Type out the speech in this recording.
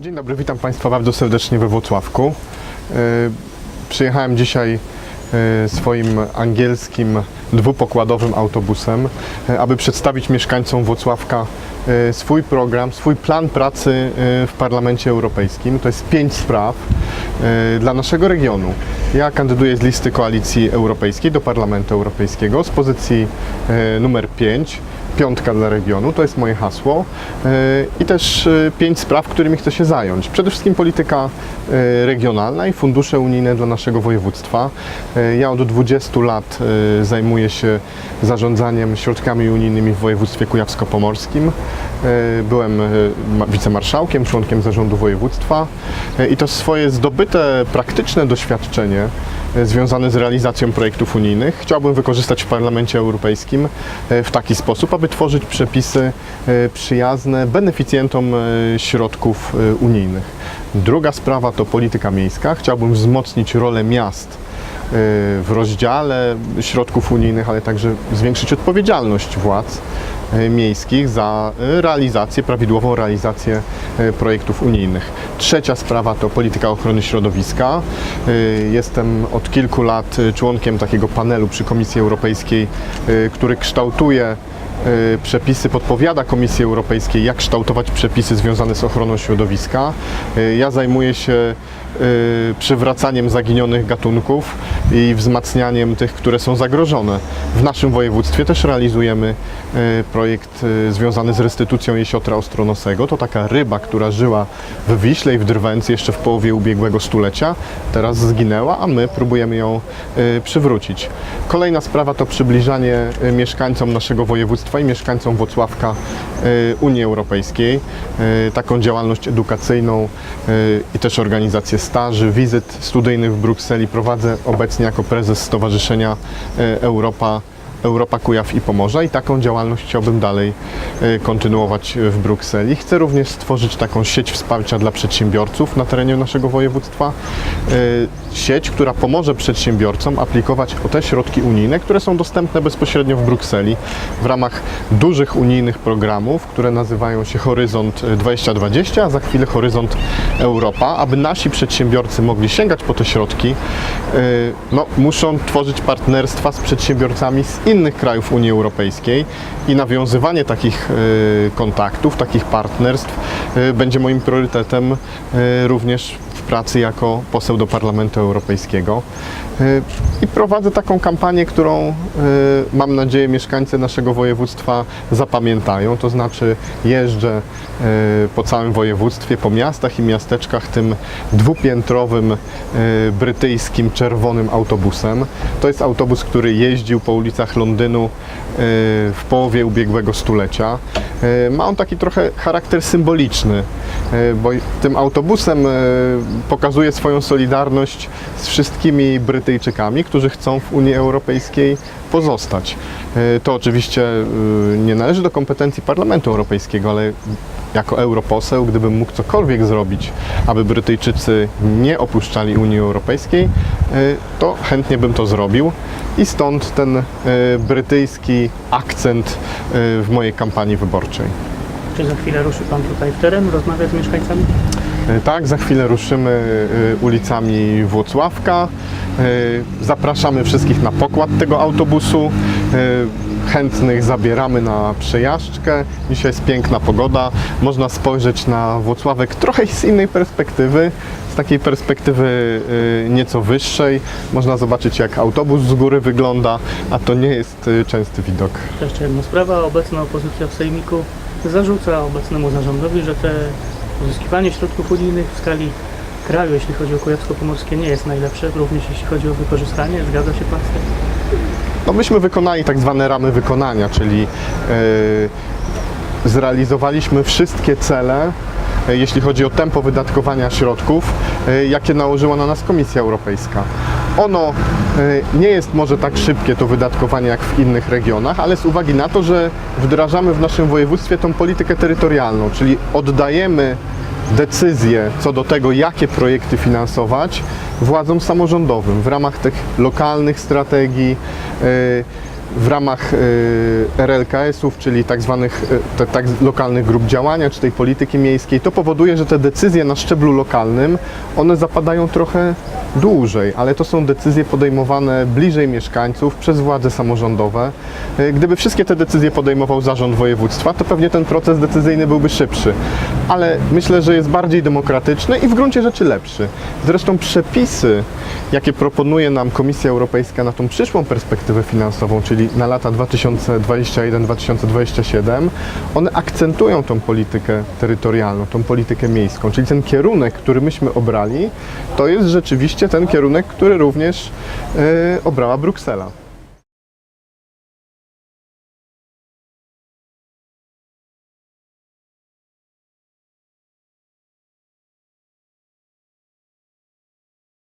Dzień dobry, witam Państwa bardzo serdecznie we Włocławku. E, Przyjechałem dzisiaj e, swoim angielskim dwupokładowym autobusem, e, aby przedstawić mieszkańcom Włocławka swój program, swój plan pracy w Parlamencie Europejskim. To jest pięć spraw dla naszego regionu. Ja kandyduję z listy Koalicji Europejskiej do Parlamentu Europejskiego z pozycji numer 5 piątka dla regionu, to jest moje hasło e, i też e, pięć spraw, którymi chcę się zająć. Przede wszystkim polityka e, regionalna i fundusze unijne dla naszego województwa. Ja od 20 lat zajmuję się zarządzaniem środkami unijnymi w województwie kujawsko-pomorskim. Byłem ma- wicemarszałkiem, członkiem zarządu województwa i to swoje zdobyte praktyczne doświadczenie związane z realizacją projektów unijnych chciałbym wykorzystać w Parlamencie Europejskim e, w taki sposób, aby tworzyć przepisy e, przyjazne beneficjentom e, środków e, unijnych. Druga sprawa to polityka miejska. Chciałbym wzmocnić rolę miast e, w rozdziale środków unijnych, ale także zwiększyć odpowiedzialność władz e, miejskich za e, realizację, prawidłową realizację e, projektów unijnych. Trzecia sprawa to polityka ochrony środowiska. E, Jestem od kilku lat e, członkiem takiego panelu przy Komisji Europejskiej, e, który kształtuje e, przepisy, podpowiada Komisji Europejskiej, jak kształtować przepisy związane z ochroną środowiska. E, Ja zajmuję się e, przywracaniem zaginionych gatunków i wzmacnianiem tych, które są zagrożone. W naszym województwie też realizujemy e, projekt e, związany z restytucją jesiotra ostronosego. To taka ryba, która żyła w Wiśle i w Drwęcy jeszcze w połowie ubiegłego stulecia. Teraz zginęła, a my próbujemy ją e, przywrócić. Kolejna sprawa to przybliżanie mieszkańcom naszego województwa i mieszkańcom Włocławka Unii Europejskiej. Taką działalność edukacyjną i też organizację staży, wizyt studyjnych w Brukseli prowadzę obecnie jako prezes Stowarzyszenia e, Europa Europa Kujaw i Pomorza i taką działalność chciałbym dalej e, kontynuować w Brukseli. Chcę również stworzyć taką sieć wsparcia dla przedsiębiorców na terenie naszego województwa. E, Sieć, która pomoże przedsiębiorcom aplikować o te środki unijne, które są dostępne bezpośrednio w Brukseli w ramach dużych unijnych programów, które nazywają się Horyzont 2020, a za chwilę Horyzont Europa, aby nasi przedsiębiorcy mogli sięgać po te środki, no, muszą tworzyć partnerstwa z przedsiębiorcami z innych krajów Unii Europejskiej i nawiązywanie takich e, kontaktów, takich partnerstw e, będzie moim priorytetem e, również w pracy jako poseł do Parlamentu Europejskiego. Prowadzę taką kampanię, którą e, mam nadzieję mieszkańcy naszego województwa zapamiętają. To znaczy jeżdżę e, po całym województwie, po miastach i miasteczkach tym dwupiętrowym e, brytyjskim czerwonym autobusem. To jest autobus, który jeździł po ulicach Londynu w połowie ubiegłego stulecia. Ma on taki trochę charakter symboliczny, bo tym autobusem pokazuje swoją solidarność z wszystkimi Brytyjczykami, którzy chcą w Unii Europejskiej pozostać. E, To oczywiście e, nie należy do kompetencji Parlamentu Europejskiego, ale jako europoseł, gdybym mógł cokolwiek zrobić, aby Brytyjczycy nie opuszczali Unii Europejskiej, e, to chętnie bym to zrobił. I stąd ten brytyjski akcent w mojej kampanii wyborczej. Czy za chwilę ruszy Pan tutaj w teren, rozmawia z mieszkańcami? Tak, za chwilę ruszymy ulicami Włocławka. E, Zapraszamy wszystkich na pokład tego autobusu. E, Chętnych zabieramy na przejażdżkę. Dzisiaj jest piękna pogoda. Można spojrzeć na Włocławek trochę z innej perspektywy, z takiej perspektywy e, nieco wyższej. Można zobaczyć, jak autobus z góry wygląda, a to nie jest częsty widok. Jeszcze jedna sprawa. Obecna opozycja w Sejmiku zarzuca obecnemu zarządowi, że te uzyskiwanie środków unijnych w skali kraju, jeśli chodzi o Kujawsko-Pomorskie, nie jest najlepsze, również jeśli chodzi o wykorzystanie. Zgadza się Pan z tym? No myśmy wykonali tak zwane ramy wykonania, czyli e, zrealizowaliśmy wszystkie cele, e, jeśli chodzi o tempo wydatkowania środków, e, jakie nałożyła na nas Komisja Europejska. Ono nie jest może tak szybkie to wydatkowanie jak w innych regionach, ale z uwagi na to, że wdrażamy w naszym województwie tą politykę terytorialną, czyli oddajemy decyzje co do tego, jakie projekty finansować władzom samorządowym w ramach tych lokalnych strategii. e, w ramach y, RLKS-ów, czyli tak zwanych y, tak lokalnych grup działania, czy tej polityki miejskiej, to powoduje, że te decyzje na szczeblu lokalnym, one zapadają trochę dłużej, ale to są decyzje podejmowane bliżej mieszkańców przez władze samorządowe. Y, Gdyby wszystkie te decyzje podejmował zarząd województwa, to pewnie ten proces decyzyjny byłby szybszy, ale myślę, że jest bardziej demokratyczny i w gruncie rzeczy lepszy. Zresztą przepisy, jakie proponuje nam Komisja Europejska na tą przyszłą perspektywę finansową, czyli na lata 2021-2027, one akcentują tą politykę terytorialną, tą politykę miejską, czyli ten kierunek, który myśmy obrali, to jest rzeczywiście ten kierunek, który również e, obrała Bruksela.